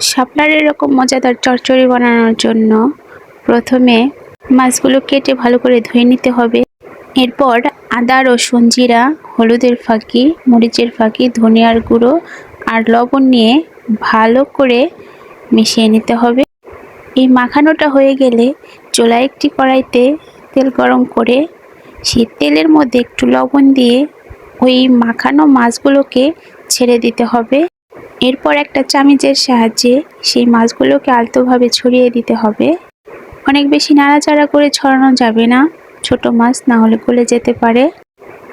শাপলার এরকম মজাদার চচ্চড়ি বানানোর জন্য প্রথমে মাছগুলো কেটে ভালো করে ধুয়ে নিতে হবে। এরপর আদা, রসুন, জিরা, হলুদের ফাঁকি, মরিচের ফাঁকি, ধনিয়ার গুঁড়ো আর লবণ নিয়ে ভালো করে মিশিয়ে নিতে হবে। এই মাখানোটা হয়ে গেলে চোলা একটি কড়াইতে তেল গরম করে সেই তেলের মধ্যে একটু লবণ দিয়ে ওই মাখানো মাছগুলোকে ছেড়ে দিতে হবে। এরপর একটা চামিচের সাহায্যে সেই মাছগুলোকে আলতোভাবে ছড়িয়ে দিতে হবে। অনেক বেশি নাড়াচাড়া করে ছড়ানো যাবে না, ছোট মাছ না হলে গলে যেতে পারে।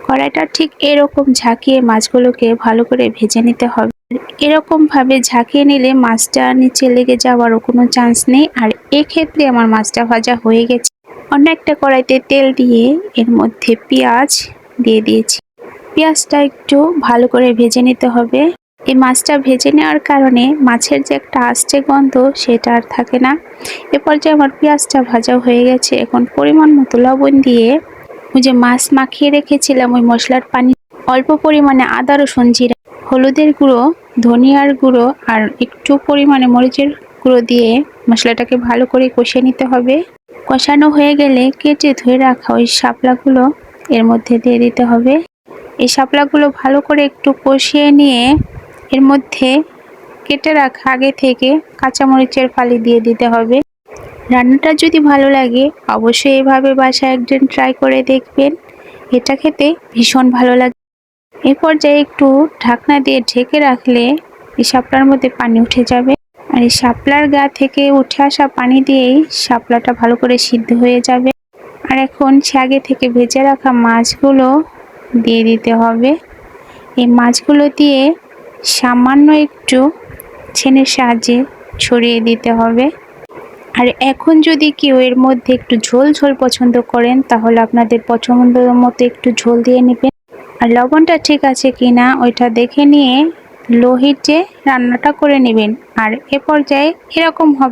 কড়াইটা ঠিক এরকম ঝাঁকিয়ে মাছগুলোকে ভালো করে ভেজে নিতে হবে। এরকমভাবে ঝাঁকিয়ে নিলে মাছটা নিচে লেগে যাওয়ারও কোনো চান্স নেই, আর এক্ষেত্রে আমার মাছটা ভাজা হয়ে গেছে। অন্য একটা কড়াইতে তেল দিয়ে এর মধ্যে পেঁয়াজ দিয়ে দিয়েছি। পেঁয়াজটা একটু ভালো করে ভেজে নিতে হবে। এই মাছটা ভেজে নেওয়ার কারণে মাছের যে একটা আস্তে গন্ধ সেটা আর থাকে না। এ পর্যায়ে আমার পেঁয়াজটা ভাজা হয়ে গেছে। এখন পরিমাণ মতো লবণ দিয়ে ওই যে মাছ মাখিয়ে রেখেছিলাম ওই মশলার পানি। অল্প পরিমাণে আদা, রসুন, জিরা, হলুদের গুঁড়ো, ধনিয়ার গুঁড়ো আর একটু পরিমাণে মরিচের গুঁড়ো দিয়ে মশলাটাকে ভালো করে কষিয়ে নিতে হবে। কষানো হয়ে গেলে কেটে ধুয়ে রাখা ওই শাপলাগুলো এর মধ্যে দিয়ে দিতে হবে। এই শাপলাগুলো ভালো করে একটু কষিয়ে নিয়ে এর মধ্যে কেটে রাখা আগে থেকে কাঁচামরিচের ফালি দিয়ে দিতে হবে। রান্নাটা যদি ভালো লাগে, অবশ্যই এভাবে বাসায় একদিন ট্রাই করে দেখবেন। এটা খেতে ভীষণ ভালো লাগে। এ পর্যায়ে একটু ঢাকনা দিয়ে ঢেকে রাখলে এই শাপলার মধ্যে পানি উঠে যাবে। আর এই শাপলার গা থেকে উঠে আসা পানি দিয়েই শাপলাটা ভালো করে সিদ্ধ হয়ে যাবে। আর এখন সে আগে থেকে ভেজে রাখা মাছগুলো দিয়ে দিতে হবে। এই মাছগুলো দিয়ে সামান্য একটু ছেনের সাহায্যে ছড়িয়ে দিতে হবে। আর এখন যদি কেউ এর মধ্যে একটু ঝোল ঝোল পছন্দ করেন, তাহলে আপনাদের পছন্দ মতো একটু ঝোল দিয়ে নেবেন। আর লবণটা ঠিক আছে কি না ওইটা দেখে নিয়ে লোহিটে রান্নাটা করে নেবেন। আর এ পর্যায়ে এরকম হবে।